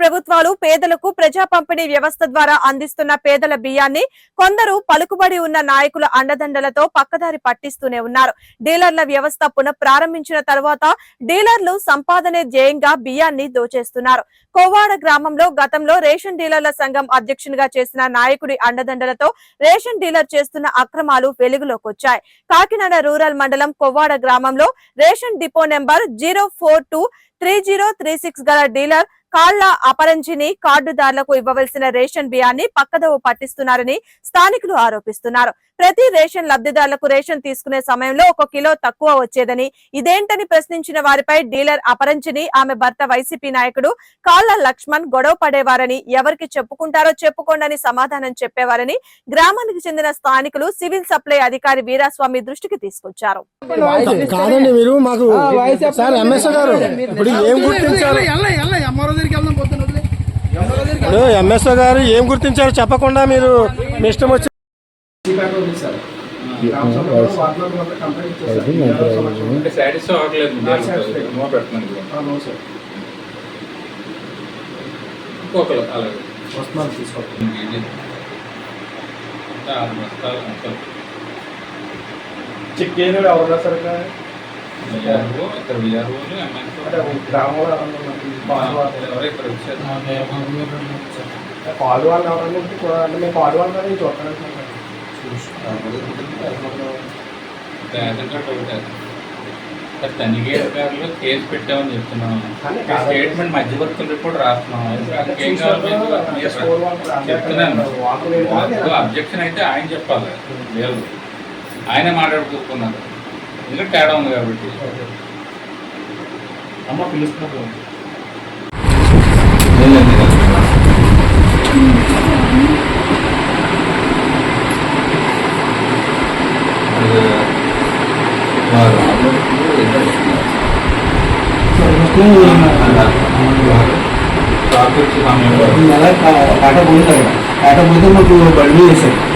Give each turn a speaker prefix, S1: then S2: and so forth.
S1: ప్రభుత్వాలు పేదలకు ప్రజా పంపిణీ వ్యవస్థ ద్వారా అందిస్తున్న పేదల బియ్యాన్ని కొందరు పలుకుబడి ఉన్న నాయకుల అండదండలతో పక్కదారి పట్టిస్తూనే ఉన్నారు. డీలర్ల వ్యవస్థ పునఃప్రారంభించిన తర్వాత డీలర్లు సంపాదనే ధ్యేయంగా బియ్యాన్ని దోచేస్తున్నారు. కోవాడ గ్రామంలో గతంలో రేషన్ డీలర్ల సంఘం అధ్యక్షునిగా చేసిన నాయకుడి అండదండలతో రేషన్ డీలర్ చేస్తున్న అక్రమాలు వెలుగులోకి వచ్చాయి. కాకినాడ రూరల్ మండలం కొవ్వాడ గ్రామంలో ration depot number zero four two three zero three six గల డీలర్ కాళ్ళ అపరంజిని కార్డుదారులకు ఇవ్వవలసిన రేషన్ బియ్యాన్ని పక్కదోవ పట్టిస్తున్నారని స్థానికులు ఆరోపిస్తున్నారు. ప్రతి రేషన్ లబ్ధిదారులకు రేషన్ తీసుకునే సమయంలో ఒక కిలో తక్కువ వచ్చేదని ఇదేంటని ప్రశ్నించిన వారిపై డీలర్ అపరంజిని ఆమె భర్త వైసీపీ నాయకుడు కాళ్ళ లక్ష్మణ్ గొడవ పడేవారని ఎవరికి చెప్పుకుంటారో చెప్పుకోండని సమాధానం చెప్పేవారని గ్రామానికి చెందిన స్థానికులు సివిల్ సప్లై అధికారి వీరాస్వామి దృష్టికి తీసుకొచ్చారు.
S2: ఏం గుర్తించారు ఎంఎస్ఓ గారు ఏం గుర్తించారో చెప్పకుండా మీరు మీ ఇష్టం వచ్చి
S3: చీకాకు ఉంది సార్. గ్రామ సభలో వార్డులో ఉన్న కంప్లైంట్ ఇచ్చారు సార్. ఎవరో సమస్య
S4: విఆర్ఓ ఇక్కడ విఆర్ఓలు?
S3: పాలు
S4: ఎవరో ఇక్కడ వచ్చారు
S3: పాలు వాళ్ళు ఎవరన్నా అంటే మేము పాలు వాళ్ళు కానీ చూస్తాను
S4: ఒకటే అధికారులు కేసు పెట్టామని చెప్తున్నాం. స్టేట్మెంట్ మధ్యవర్తుల రిపోర్ట్ రాస్తున్నాం చెప్తున్నాను అబ్జెక్షన్ అయితే ఆయన చెప్పాలి లేదు ఆయన మాట్లాడుకుంటున్నారు ఎందుకంటే తేడా ఉంది కాబట్టి
S3: అమ్మ పిలుస్తున్నారు
S4: ట్రాఫిక్ సమయంలో
S5: నెల కాట పోతారు కాట పోతే మాకు బండి చేశారు